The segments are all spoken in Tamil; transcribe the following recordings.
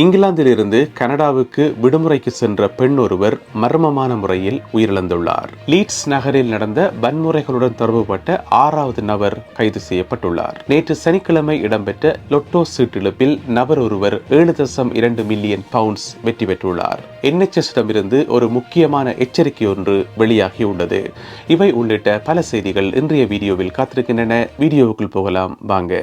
இங்கிலாந்திலிருந்து கனடாவுக்கு விடுமுறைக்கு சென்ற பெண் ஒருவர் மர்மமான முறையில் உயிரிழந்துள்ளார். லீட்ஸ் நகரில் நடந்த வன்முறைகளுடன் தொடர்புபட்ட ஆறாவது நபர் கைது செய்யப்பட்டுள்ளார். நேற்று சனிக்கிழமை இடம்பெற்ற லொட்டோ சீட்டிழப்பில் நபர் ஒருவர் ஏழு தசம் இரண்டு மில்லியன் பவுண்ட்ஸ் வெற்றி பெற்றுள்ளார். என்எச்எஸ்டமிருந்து ஒரு முக்கியமான எச்சரிக்கை ஒன்று வெளியாகியுள்ளது இவை உள்ளிட்ட பல செய்திகள் இன்றைய வீடியோவில் காத்திருக்கின்றன. வீடியோவுக்குள் போகலாம். வாங்க.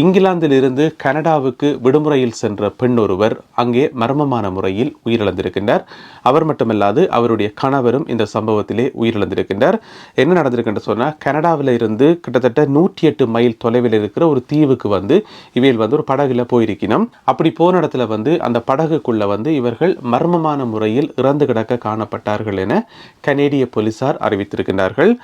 இங்கிலாந்திலிருந்து கனடாவுக்கு விடுமுறையில் சென்ற பெண் ஒருவர் அங்கே மர்மமான முறையில் உயிரிழந்திருக்கின்றார். அவர் மட்டுமல்லாது அவருடைய கணவரும் இந்த சம்பவத்திலே உயிரிழந்திருக்கின்றார். என்ன நடந்திருக்குன்னு சொன்னால் கனடாவில் இருந்து கிட்டத்தட்ட நூற்றி எட்டு மைல் தொலைவில் இருக்கிற ஒரு தீவுக்கு வந்து இவையில் வந்து ஒரு படகுல போயிருக்கணும் அப்படி போன இடத்துல வந்து அந்த படகுக்குள்ள வந்து இவர்கள் மர்மமான முறையில் இறந்து கிடக்க காணப்பட்டார்கள் என கனேடிய போலீசார் அறிவித்திருக்கின்றார்கள்.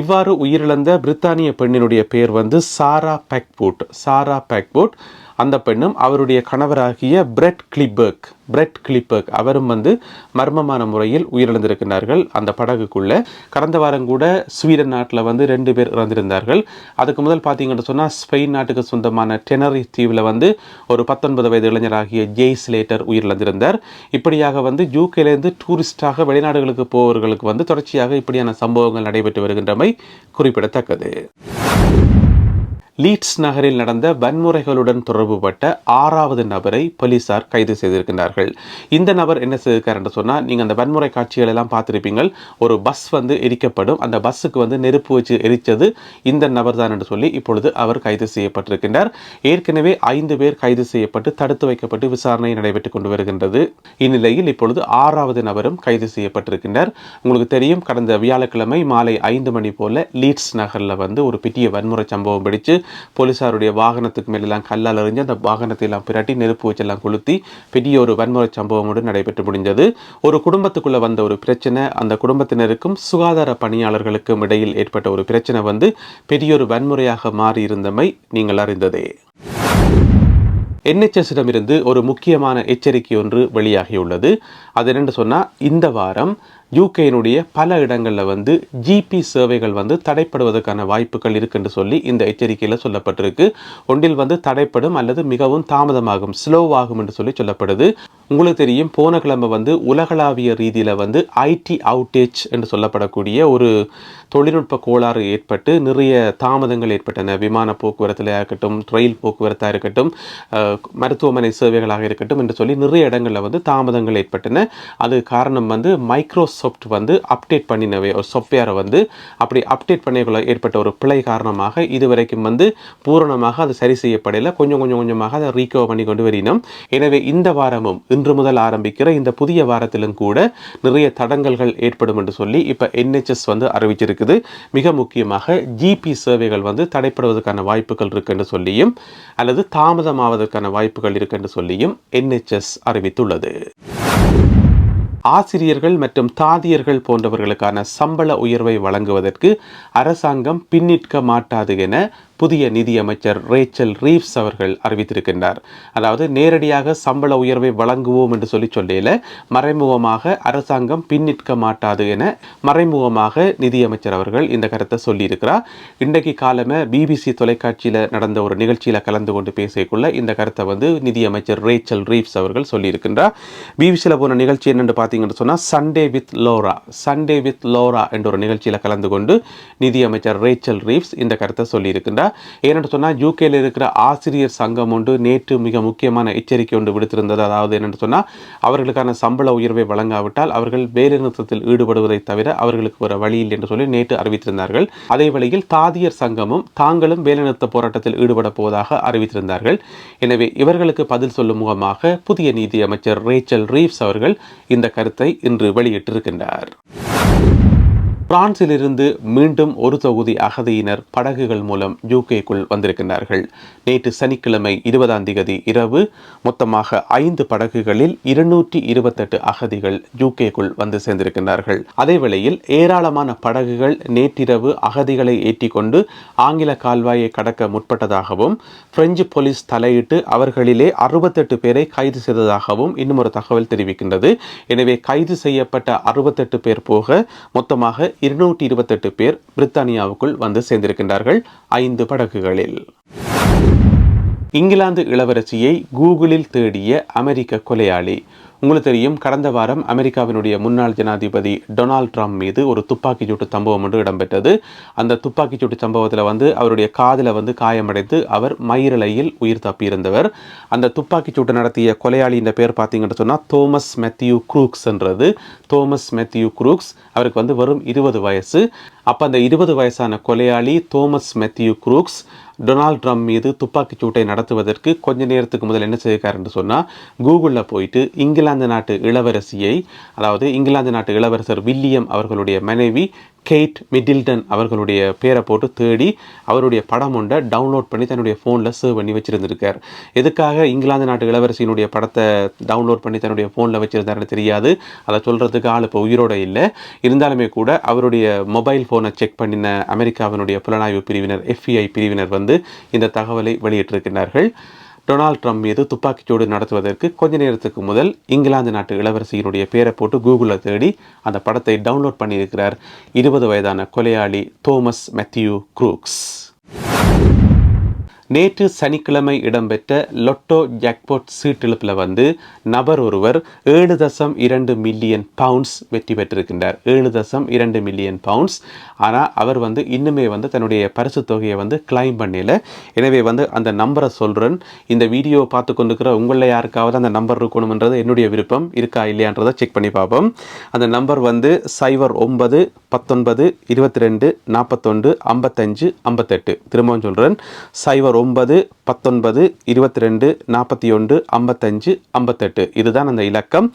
இவ்வாறு உயிரிழந்த பிரித்தானிய பெண்ணினுடைய பெயர் வந்து சாரா பெக்பூட். சாரா பெக்பூட் அந்த பெண்ணும் அவருடைய கணவராகிய பிரெட் கிளிபர்க் பிரெட் கிளிபர்க் அவரும் வந்து மர்மமான முறையில் உயிரிழந்திருக்கிறார்கள். அந்த படகுக்குள்ளே கடந்த வாரம் கூட ஸ்வீடன் நாட்டில் வந்து ரெண்டு பேர் இறந்திருந்தார்கள். அதுக்கு முதல் பார்த்தீங்கன்னு சொன்னால் ஸ்பெயின் நாட்டுக்கு சொந்தமான டெனரி தீவில் வந்து ஒரு பத்தொன்பது வயது இளைஞராகிய ஜெய் ஸ்லேட்டர் உயிரிழந்திருந்தார். இப்படியாக வந்து யூகேலேருந்து டூரிஸ்டாக வெளிநாடுகளுக்கு போவர்களுக்கு வந்து தொடர்ச்சியாக இப்படியான சம்பவங்கள் நடைபெற்று வருகின்றமை குறிப்பிடத்தக்கது. லீட்ஸ் நகரில் நடந்த வன்முறைகளுடன் தொடர்புபட்ட ஆறாவது நபரை போலீசார் கைது செய்திருக்கிறார்கள் இந்த நபர் என்ன செய்திருக்கார் என்று சொன்னால் நீங்கள் அந்த வன்முறை காட்சிகள் எல்லாம் பார்த்துருப்பீங்கள். ஒரு பஸ் வந்து எரிக்கப்படும். அந்த பஸ்ஸுக்கு வந்து நெருப்பு வச்சு எரித்தது இந்த நபர் தான் என்று சொல்லி இப்பொழுது அவர் கைது செய்யப்பட்டிருக்கின்றார். ஏற்கனவே ஐந்து பேர் கைது செய்யப்பட்டு தடுத்து வைக்கப்பட்டு விசாரணை நடைபெற்றுக் கொண்டு வருகின்றது. இந்நிலையில் இப்பொழுது ஆறாவது நபரும் கைது செய்யப்பட்டிருக்கின்றார். உங்களுக்கு தெரியும் கடந்த வியாழக்கிழமை மாலை ஐந்து மணி போல லீட்ஸ் நகரில் வந்து ஒரு பெரிய வன்முறை சம்பவம் பிடிச்சு போலீசாருடைய வாகனத்துக்கு மேலெல்லாம் கல்லால் எறிஞ்சு அந்த வாகனத்தை எல்லாம் பிரட்டி நெருப்பு வச்செல்லாம் கொளுத்தி பெரிய ஒரு வன்முறை சம்பவமுடன் நடைபெற்று முடிஞ்சது ஒரு குடும்பத்துக்குள்ளே வந்த ஒரு பிரச்சனை அந்த குடும்பத்தினருக்கும் சுகாதார பணியாளர்களுக்கும் இடையில் ஏற்பட்ட ஒரு பிரச்சனை வந்து பெரிய ஒரு வன்முறையாக மாறி இருந்தமை நீங்கள் அறிந்ததே. என்ஹெச்எஸிடமிருந்து ஒரு முக்கியமான எச்சரிக்கை ஒன்று வெளியாகியுள்ளது. அது என்னென்னு சொன்னால் இந்த வாரம் யூகேனுடைய பல இடங்களில் வந்து ஜிபி சேவைகள் வந்து தடைப்படுவதற்கான வாய்ப்புகள் இருக்குன்னு சொல்லி இந்த எச்சரிக்கையில் சொல்லப்பட்டிருக்கு. ஒன்றில் வந்து தடைப்படும் அல்லது மிகவும் தாமதமாகும் ஸ்லோவாகும் என்று சொல்லி சொல்லப்படுது. உங்களுக்கு தெரியும் போன கிழமை வந்து உலகளாவிய ரீதியில் வந்து ஐடி அவுட்டேஜ் என்று சொல்லப்படக்கூடிய ஒரு தொழில்நுட்ப கோளாறு ஏற்பட்டு நிறைய தாமதங்கள் ஏற்பட்டன. விமான போக்குவரத்தில் இருக்கட்டும் ரயில் போக்குவரத்தாக இருக்கட்டும் மருத்துவமனை சேவைகளாக இருக்கட்டும் என்று சொல்லி நிறைய இடங்களில் வந்து தாமதங்கள் ஏற்பட்டன. அது காரணம் வந்து மைக்ரோசாஃப்ட் வந்து அப்டேட் பண்ணினவை ஒரு சாஃப்ட்வேரை வந்து அப்படி அப்டேட் பண்ணிக்குள்ள ஏற்பட்ட ஒரு பிழை காரணமாக இதுவரைக்கும் வந்து பூரணமாக அது சரி செய்யப்படலை. கொஞ்சம் கொஞ்சம் கொஞ்சமாக அதை ரீகவர் பண்ணி கொண்டு வரணும் எனவே இந்த வாரமும் இன்று முதல் ஆரம்பிக்கிற இந்த புதிய வாரத்திலும் கூட நிறைய தடங்கல்கள் ஏற்படும் என்று சொல்லி இப்போ என்ஹெச்எஸ் வந்து அறிவிச்சிருக்குது. மிக முக்கியமாக ஜிபி சேவைகள் வந்து தடைப்படுவதற்கான வாய்ப்புகள் இருக்குன்னு சொல்லியும் அல்லது தாமதமாவதற்கான வாய்ப்புகள் இருக்குன்னு சொல்லியும் என்ஹெச்எஸ் அறிவித்துள்ளது. ஆசிரியர்கள் மற்றும் தாதியர்கள் போன்றவர்களுக்கான சம்பள உயர்வை வழங்குவதற்கு அரசாங்கம் பின்னிற்க மாட்டாது என புதிய நிதியமைச்சர் ரேச்சல் ரீவ்ஸ் அவர்கள் அறிவித்திருக்கின்றார். அதாவது நேரடியாக சம்பள உயர்வை வழங்குவோம் என்று சொல்லி சொல்லையில் மறைமுகமாக அரசாங்கம் பின்னிற்க மாட்டாது என மறைமுகமாக நிதியமைச்சர் அவர்கள் இந்த கருத்தை சொல்லியிருக்கிறார். இன்றைக்கு காலமே பிபிசி தொலைக்காட்சியில் நடந்த ஒரு நிகழ்ச்சியில் கலந்து கொண்டு பேசிக்குள்ள இந்த கருத்தை வந்து நிதியமைச்சர் ரேச்சல் ரீவ்ஸ் அவர்கள் சொல்லியிருக்கின்றார். பிபிசியில் போன நிகழ்ச்சி என்னென்னு பார்த்தீங்கன்னு சொன்னால் Sunday with Laura Sunday with Laura என்ற ஒரு நிகழ்ச்சியில் கலந்து கொண்டு நிதியமைச்சர் ரேச்சல் ரீவ்ஸ் இந்த கருத்தை சொல்லியிருக்கின்றார். ஏனென்று சொன்னால் யூகேயில் இருக்கிற ஆசிரியர் சங்கம் ஒன்று நேற்று மிக முக்கியமான எச்சரிக்கை ஒன்று விடுத்திருந்தது. அதாவது என்னென்று சொன்னால் அவர்களுக்கான சம்பள உயர்வை வழங்காவிட்டால் அவர்கள் வேலைநிறுத்தத்தில் ஈடுபடுவதை தவிர அவர்களுக்கு ஒரு வழி இல்லை என்று சொல்லி நேற்று அறிவித்திருந்தார்கள். அதே வழியில் தாதியர் சங்கமும் தாங்களும் வேலைநிறுத்த போராட்டத்தில் ஈடுபட போவதாக அறிவித்திருந்தார்கள். எனவே இவர்களுக்கு பதில் சொல்லும் முகமாக புதிய நீதி அமைச்சர் ரேச்சல் ரீவ்ஸ் அவர்கள் இந்த கருத்தை இன்று வெளியிட்டிருக்கின்றார். பிரான்சிலிருந்து மீண்டும் ஒரு தொகுதி அகதியினர் படகுகள் மூலம் யூகேக்குள் வந்திருக்கின்றார்கள். நேற்று சனிக்கிழமை இருபதாம் தேதி இரவு மொத்தமாக ஐந்து படகுகளில் இருநூற்றி இருபத்தெட்டு அகதிகள் யூகேக்குள் வந்து சேர்ந்திருக்கின்றார்கள். அதே வேளையில் ஏராளமான படகுகள் நேற்றிரவு அகதிகளை ஏற்றிக்கொண்டு ஆங்கில கால்வாயை கடக்க முற்பட்டதாகவும் பிரெஞ்சு போலீஸ் தலையிட்டு அவர்களிலே அறுபத்தெட்டு பேரை கைது செய்ததாகவும் இன்னும் ஒரு தகவல் தெரிவிக்கின்றது. எனவே கைது செய்யப்பட்ட அறுபத்தெட்டு பேர் போக மொத்தமாக இருநூற்றி இருபத்தெட்டு பேர் பிரித்தானியாவுக்குள் வந்து சேர்ந்திருக்கின்றார்கள் ஐந்து படகுகளில். இங்கிலாந்து இளவரசியை கூகுளில் தேடிய அமெரிக்க கொலையாளி உங்களுக்கு தெரியும் கடந்த வாரம் அமெரிக்காவினுடைய முன்னாள் ஜனாதிபதி டொனால்ட் ட்ரம்ப் மீது ஒரு துப்பாக்கிச் சூட்டு சம்பவம் ஒன்று இடம்பெற்றது. அந்த துப்பாக்கிச் சூட்டு சம்பவத்தில் வந்து அவருடைய காதில் வந்து காயமடைந்து அவர் மயிரலையில் உயிர் தப்பியிருந்தவர். அந்த துப்பாக்கிச்சூட்டு நடத்திய நடத்திய கொலையாளியின் பேர் பார்த்தீங்கன்னு சொன்னால் தோமஸ் மெத்யூ குரூக்ஸ் என்றது. தோமஸ் மெத்யூ குரூக்ஸ் அவருக்கு வந்து வெறும் இருபது வயசு. அப்போ அந்த இருபது வயசான கொலையாளி Thomas Matthew Crooks Donald Trump மீது துப்பாக்கிச் சூட்டை நடத்துவதற்கு கொஞ்ச நேரத்துக்கு முதல் என்ன செய்திருக்காருன்னு சொன்னால் கூகுளில் போயிட்டு இங்கிலாந்து நாட்டு இளவரசியை அதாவது இங்கிலாந்து நாட்டு இளவரசர் வில்லியம் அவர்களுடைய மனைவி கெய்ட் மிடில்டன் அவர்களுடைய பேரை போட்டு தேடி அவருடைய படம் ஒன்றை டவுன்லோட் பண்ணி தன்னுடைய ஃபோனில் சேவ் பண்ணி வச்சுருந்துருக்கார். எதுக்காக இங்கிலாந்து நாட்டு இளவரசியினுடைய படத்தை டவுன்லோட் பண்ணி தன்னுடைய ஃபோனில் வச்சுருந்தாருன்னு தெரியாது. அதை சொல்கிறதுக்கு ஆள் இப்போ உயிரோட இல்லை. இருந்தாலுமே கூட அவருடைய மொபைல் ஃபோனை செக் பண்ணின அமெரிக்காவினுடைய புலனாய்வு பிரிவினர் எஃப்இஐ பிரிவினர் வந்து இந்த தகவலை வெளியிட்டிருக்கிறார்கள் டொனால்ட் ட்ரம்ப் மீது துப்பாக்கிச்சூடு நடத்துவதற்கு கொஞ்ச நேரத்துக்கு முதல் இங்கிலாந்து நாட்டு இளவரசியினுடைய பேரை போட்டு கூகுளில் தேடி அந்த படத்தை டவுன்லோட் பண்ணியிருக்கிறார். இருபது வயதான கொலையாளி தோமஸ் மெத்யூ குரூக்ஸ். நேற்று சனிக்கிழமை இடம்பெற்ற லொட்டோ ஜாக்பாட் சீட்டிழப்பில் வந்து நபர் ஒருவர் ஏழு தசம் இரண்டு மில்லியன் பவுண்ட்ஸ் வெற்றி பெற்றிருக்கின்றார். ஏழு தசம் இரண்டு மில்லியன் பவுண்ட்ஸ் ஆனால் அவர் வந்து இன்னுமே வந்து தன்னுடைய பரிசு தொகையை வந்து கிளைம் பண்ணல. எனவே வந்து அந்த நம்பரை சொல்கிறேன் இந்த வீடியோ பார்த்து கொண்டிருக்கிற உங்களில் யாருக்காவது அந்த நம்பர் இருக்கணும்ன்றது என்னுடைய விருப்பம். இருக்கா இல்லையான்றதை செக் பண்ணி பார்ப்போம். அந்த நம்பர் வந்து சைபர் ஒன்பது பத்தொன்பது இருபத்தி ரெண்டு நாற்பத்தொன்று ஐம்பத்தஞ்சு ஐம்பத்தெட்டு. திரும்பவும் சொல்கிறேன் சைபர் ஒன்பது பத்தொன்பது இருபத்தி ரெண்டு நாற்பத்தி ஒன்று ஐம்பத்தஞ்சு ஐம்பத்தெட்டு. இதுதான் அந்த இலக்கம்.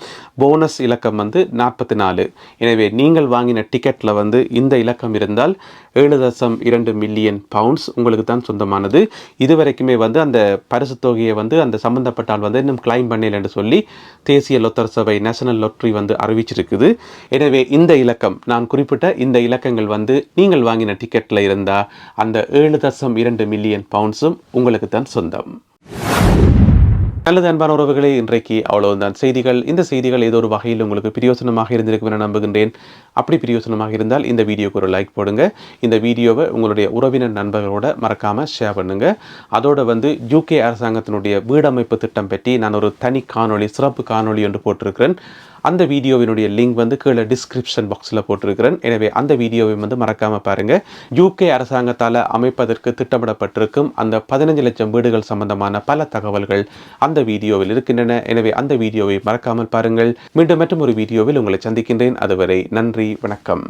போனஸ் இலக்கம் வந்து நாற்பத்தி நாலு. எனவே நீங்கள் வாங்கின டிக்கெட்டில் வந்து இந்த இலக்கம் இருந்தால் ஏழு தசம் இரண்டு மில்லியன் பவுண்ட்ஸ் உங்களுக்கு தான் சொந்தமானது. இதுவரைக்குமே வந்து அந்த பரிசு தொகையை வந்து அந்த சம்மந்தப்பட்டால் வந்து இன்னும் கிளைம் பண்ணலன்னு சொல்லி தேசிய லொத்தர் சபை நேஷனல் லொட்ரி வந்து அறிவிச்சிருக்குது. எனவே இந்த இலக்கம் நான் குறிப்பிட்ட இந்த இலக்கங்கள் வந்து நீங்கள் வாங்கின டிக்கெட்டில் இருந்தால் அந்த ஏழு தசம் இரண்டு மில்லியன் பவுண்ட்ஸும் உங்களுக்கு தான் சொந்தம். நல்லது அன்பான உறவுகளே இன்றைக்கு அவ்வளவுதான். செய்திகள் இந்த செய்திகள் ஏதோ ஒரு வகையில் உங்களுக்கு பிரியோசனமாக இருந்திருக்கும் என நம்புகின்றேன். அப்படி பிரியோசனமாக இருந்தால் இந்த வீடியோக்கு ஒரு லைக் போடுங்க. இந்த வீடியோவை உங்களுடைய உறவினர் நண்பர்களோட மறக்காமல் ஷேர் பண்ணுங்கள் அதோட வந்து யூகே அரசாங்கத்தினுடைய வீடமைப்பு திட்டம் பற்றி நான் ஒரு தனி காணொளி சிறப்பு காணொளி ஒன்று போட்டிருக்கிறேன். அந்த வீடியோவினுடைய லிங்க் வந்து கீழே டிஸ்கிரிப்ஷன் பாக்ஸில் போட்டிருக்கிறேன். எனவே அந்த வீடியோவை வந்து மறக்காமல் பாருங்கள் யூகே அரசாங்கத்தால் அமைப்பதற்கு திட்டமிடப்பட்டிருக்கும் அந்த பதினஞ்சு லட்சம் வீடுகள் சம்பந்தமான பல தகவல்கள் அந்த வீடியோவில் இருக்கின்றன. எனவே அந்த வீடியோவை மறக்காமல் பாருங்கள். மீண்டும் மற்றும் ஒரு வீடியோவில் உங்களை சந்திக்கின்றேன். அதுவரை நன்றி. நன்றி வணக்கம்.